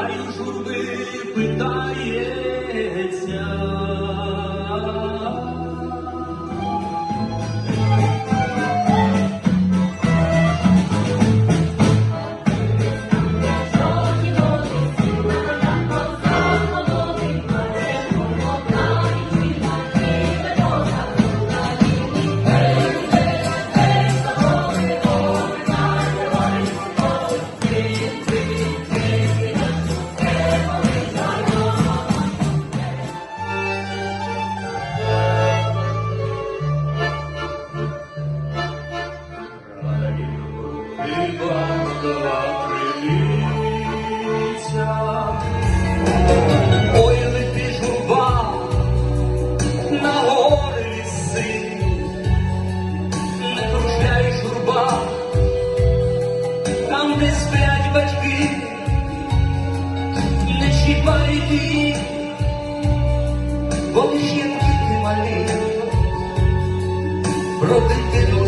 Та він журби питає. сплять батьки, не чіпай ти, бо жінки ти малі, проти дитину.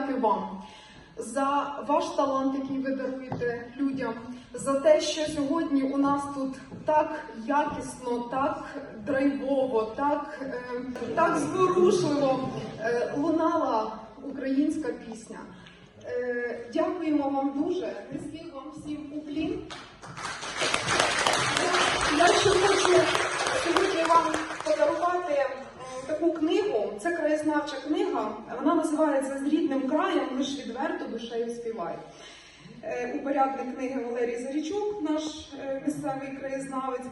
Подяки вам за ваш талант, який ви даруєте людям, за те, що сьогодні у нас тут так якісно, так драйвово, так, е, так зворушливо е, лунала українська пісня. Е, дякуємо вам дуже. Низький вам всім уклін. Я ще хочу сьогодні вам подарувати е, таку книгу. Це краєзнавча книга. Вона називається З рідним краєм лиш відверто душею співай. Е, Упорядник книги Валерій Зарічук, наш е, місцевий краєзнавець.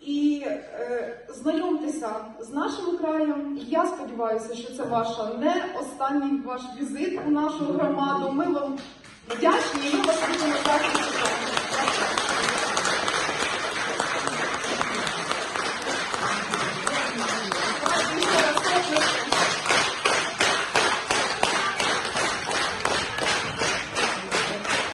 І е, знайомтеся з нашим краєм. Я сподіваюся, що це ваша не останній ваш візит у нашу громаду. Ми вам вдячні і ми вас будемо так